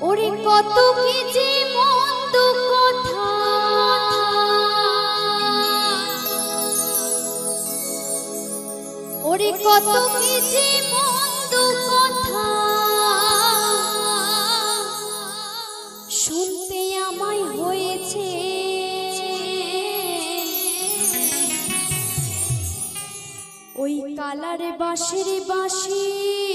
ওরে কত কি যে মন্দ কথা। ওরে কত কি যে মন্দ কথা। শুনতে আমায় হয়েছে। ওই কালার বাঁশের বাঁশি।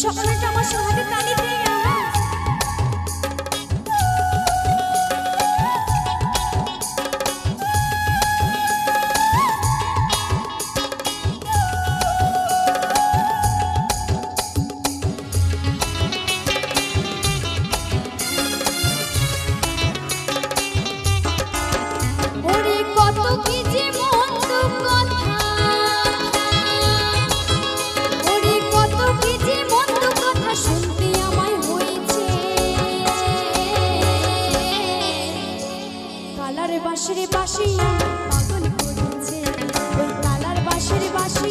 তো সকলটা আমার সঙ্গে তালি দিয়ে আমায় পাগল করেছে ওই কালার বাঁশের বাঁশি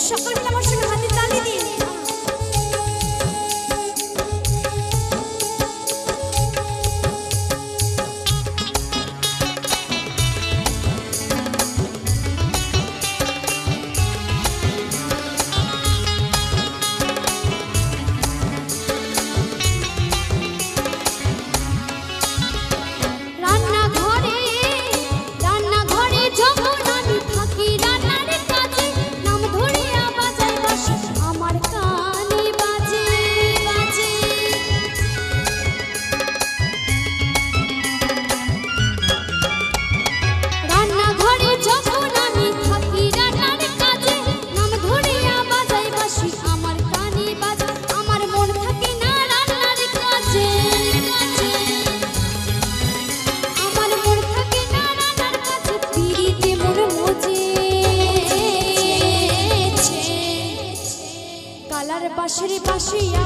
সকল মিলে আমার মজেছে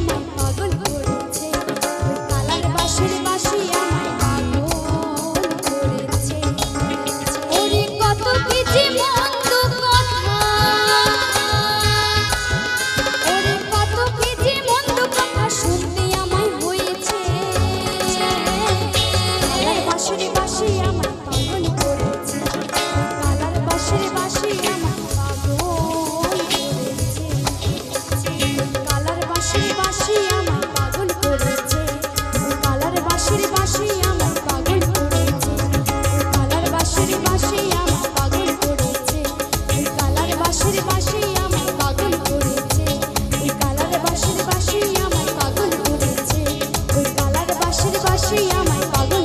আমায় পাগল